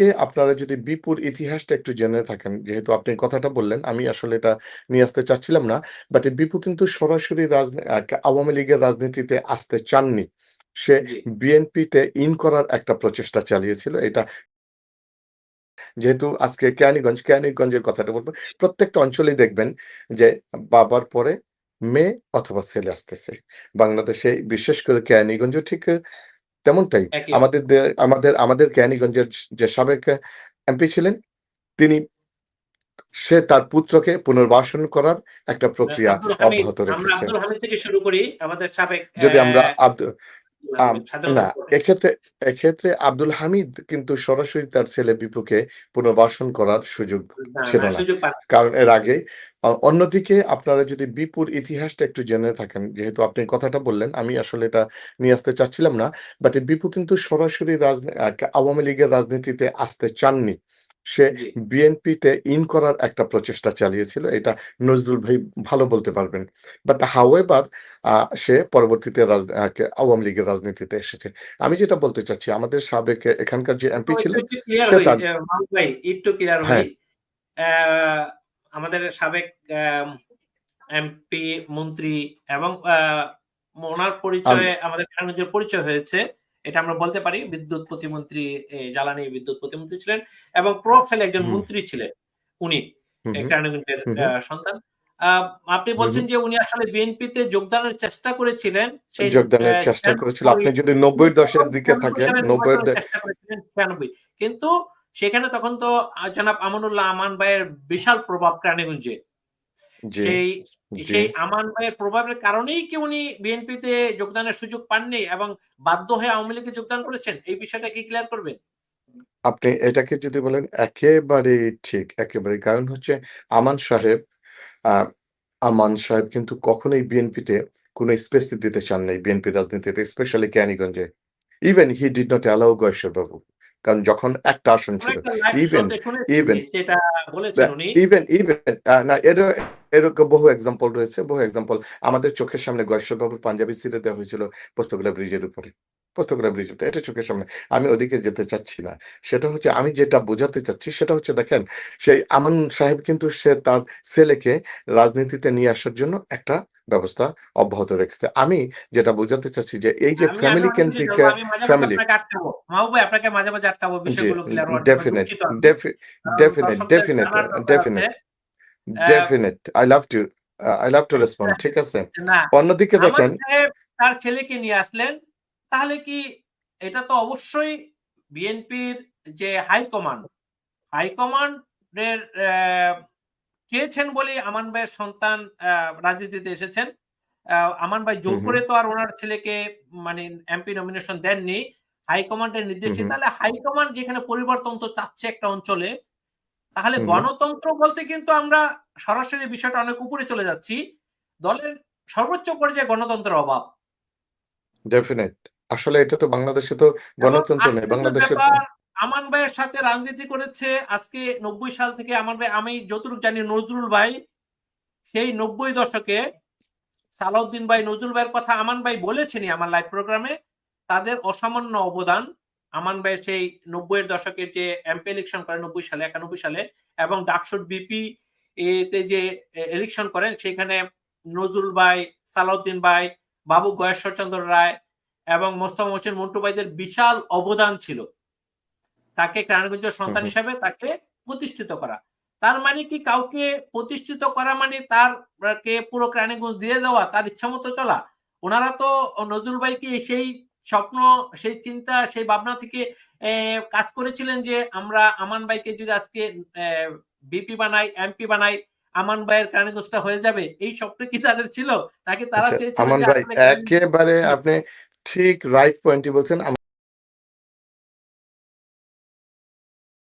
কে আপনারা যদি বিপুর ইতিহাসটা একটু জেনে থাকেন, যেহেতু আপনি কথাটা বললেন, আমি আসলে এটা নিয়ে আসতে চাচ্ছিলাম না। বাট বিপু কিন্তু সরাসরি রাজনী আ আওয়ামী লীগের রাজনীতিতে আসতে চাননি। সে বিএনপিতে ইন করার একটা প্রচেষ্টা চালিয়েছিল। এটা যেহেতু আজকে কেয়ানীগঞ্জ কেয়ানীগঞ্জের কথাটা বলব। প্রত্যেকটা অঞ্চলেই দেখবেন যে বাবার পরে মেয়ে অথবা ছেলে আসতেছে। বাংলাদেশে বিশেষ করে কেয়ানীগঞ্জ ঠিক তেমনটাই। আমাদের আমাদের আমাদের জ্ঞানীগঞ্জের যে সাবেক এমপি ছিলেন, তিনি সে তার পুত্রকে পুনর্বাসন করার একটা প্রক্রিয়া অব্যাহত আমরা রেখেছে। আব্দুল হামিদ থেকে শুরু করি। আমাদের সাবেক যদি আমরা আম না, এক্ষেত্রে এক্ষেত্রে আব্দুল হামিদ কিন্তু সরাসরি তার ছেলে বিপুকে পুনর্বাসন করার সুযোগ ছিল না, কারণ এর আগে অন্যদিকে আপনারা যদি বিপুর ইতিহাসটা একটু জেনে থাকেন, যেহেতু আপনি কথাটা বললেন, আমি আসলে এটা নিয়ে আসতে চাচ্ছিলাম না। বাট বিপু কিন্তু সরাসরি রাজনী আ আওয়ামী লীগের রাজনীতিতে আসতে চাননি। সে। বিএনপিতে ইন করার একটা প্রচেষ্টা চালিয়েছিল। এটা নজরুল ভাই ভালো বলতে পারবেন। বাট হাউএভার আ সে পরবর্তীতে আওয়ামী লীগের রাজনীতিতে এসেছে। আমি যেটা বলতে চাচ্ছি আমাদের সাবেক এখানকার যে এমপি তো ছিলেন একটু ক্লিয়ার ভাই হ্যাঁ। আমাদের সাবেক এমপি, মন্ত্রী এবং আ উনার পরিচয়ে আমাদের পরিচয় হয়েছে। এটা আমরা বলতে পারি। বিদ্যুৎ প্রতিমন্ত্রী, জ্বালানি বিদ্যুৎ প্রতিমন্ত্রী ছিলেন এবং প্রভাবশালী একজন মন্ত্রী ছিলেন উনি। কেরানীগঞ্জের সন্তান। আপনি বলছেন যে উনি আসলে বিএনপিতে যোগদানের চেষ্টা করেছিলেন। সেই যোগদানের চেষ্টা করেছিল। আপনি যদি ৯০ এর দশকের দিকে ৯৬ থাকেন, সালে ৯০ এর কিন্তু সেখানে তখন তো জনাব আমানুল্লাহ আমান ভাইয়ের বিশাল প্রভাব কেরানীগঞ্জে। সেই। সেই আমান ভাইয়ের প্রভাবের কারণেই কি উনি বিএনপিতে যোগদানের সুযোগ পাননি এবং বাধ্য হয়ে আওয়ামী লীগে যোগদান করেছেন? এই বিষয়টা কি ক্লিয়ার করবেন? আপনি এটাকে যদি বলেন একেবারেই ঠিক, একেবারেই। কারণ হচ্ছে আমান সাহেব আমান সাহেব কিন্তু কখনোই বিএনপিতে কোন স্পেস দিতে চান নাই বিএনপি রাজনীতিতে specially ক্যানিগঞ্জে even he did not allow Goyeshwar বাবু। কারণ যখন একটা আসন ছিল। ইভেন, ইভেন সেটা। ইভেন, ইভেন না এরও এরকম বহু এক্সাম্পল রয়েছে, বহু এক্সাম্পল। আমাদের চোখের সামনে গয়েশ্বর বাবুর পাঞ্জাবি ছিঁড়ে দেওয়া হয়েছিল পোস্তগোলা ব্রিজের উপরে। পোস্তগোলা ব্রিজ এটা চোখের সামনে। আমি ওদিকে যেতে চাচ্ছি না। সেটা হচ্ছে আমি যেটা বোঝাতে চাচ্ছি সেটা হচ্ছে দেখেন, সেই আমান সাহেব কিন্তু সে তার ছেলেকে রাজনীতিতে নিয়ে আসার জন্য একটা ব্যবস্থা অব্যাহত রেখেছে। আমি যেটা বোঝাতে চাচ্ছি যে এই যে ফ্যামিলি কেন্দ্রিক ফ্যামিলি আপনাকে মাঝে, মাঝে আটকাবো বিষয়গুলো। ডেফিনিট, দুঃখিত আমি। ডেফি কারণ ডেফিনিট, দর্শকদের ডেফিনিট, জানার দরকার ডেফিনিট, আছে। A definite. I love to uh I love to respond ঠিক আছে? অন্যদিকে দেখেন তার ছেলেকে নিয়ে আসলেন। তাহলে কি এটা তো অবশ্যই বিএনপির যে হাইকমান্ড, হাইকমান্ডের অ্যা চেয়েছেন বলেই আমান ভাইয়ের সন্তান রাজনীতিতে এসেছেন। আমান ভাই জোর করে তো আর ওনার ছেলেকে মানে এমপি নমিনেশন দেননি। হাইকমান্ডের নির্দেশ। তাহলে হাইকমান্ড যেখানে পরিবর্তনত্র চাচ্ছে একটা অঞ্চলে, তাহলে। গণতন্ত্র বলতে কিন্তু আমরা সরাসরি বিষয়টা অনেক উপরে চলে যাচ্ছি। দলের সর্বোচ্চ পর্যায়ে গণতন্ত্রের অভাব। ডেফিনিট। আসলে এটা তো বাংলাদেশে তো গণতন্ত্র নেই। আশ্চর্যের বাংলাদেশে তো ব্যাপার আমান ভাইয়ের সাথে রাজনীতি করেছে আজকে ৯০ সাল থেকে আমার ভাই আমি যতটুকু জানি নজরুল ভাই সেই ৯০ দশকে সালাউদ্দিন ভাই, নজরুল ভাইয়ের কথা আমান ভাই বলেছেনই আমার লাইভ প্রোগ্রামে। তাদের অসামান্য অবদান আমান ভাইয়ের সেই ৯০ এর দশকের যে এমপি ইলেকশন করেন ৯০ সালে, ৯১ সালে এবং ডাকসুর বিপি এতে যে ইলেকশন করেন সেখানে নজরুল ভাই, সালাউদ্দিন ভাই, বাবু গয়েশ্বরচন্দ্র রায় এবং মোস্তফা হোসেন মন্টু ভাইদের বিশাল অবদান ছিল। তাকে কেরানীগঞ্জের সন্তান হিসাবে তাকে প্রতিষ্ঠিত করা। তার মানে কি কাউকে প্রতিষ্ঠিত করা মানে তার কে পুরো কেরানীগঞ্জ দিয়ে দেওয়া, তার ইচ্ছামত চলা? উনারা তো নজরুল ভাইকে সেই স্বপ্ন, সেই চিন্তা, সেই ভাবনা থেকে কাজ করেছিলেন যে আমরা আমান ভাইকে যদি আজকে বিপি বানাই, এমপি বানাই, আমান ভাইয়ের কেরানীগঞ্জটা হয়ে যাবে। এই স্বপ্ন কি তাদের ছিল? নাকি তারা আচ্ছা, চেয়েছিলেন আমান ভাই একেবারে আপনি ঠিক রাইট পয়েন্টই বলছেন।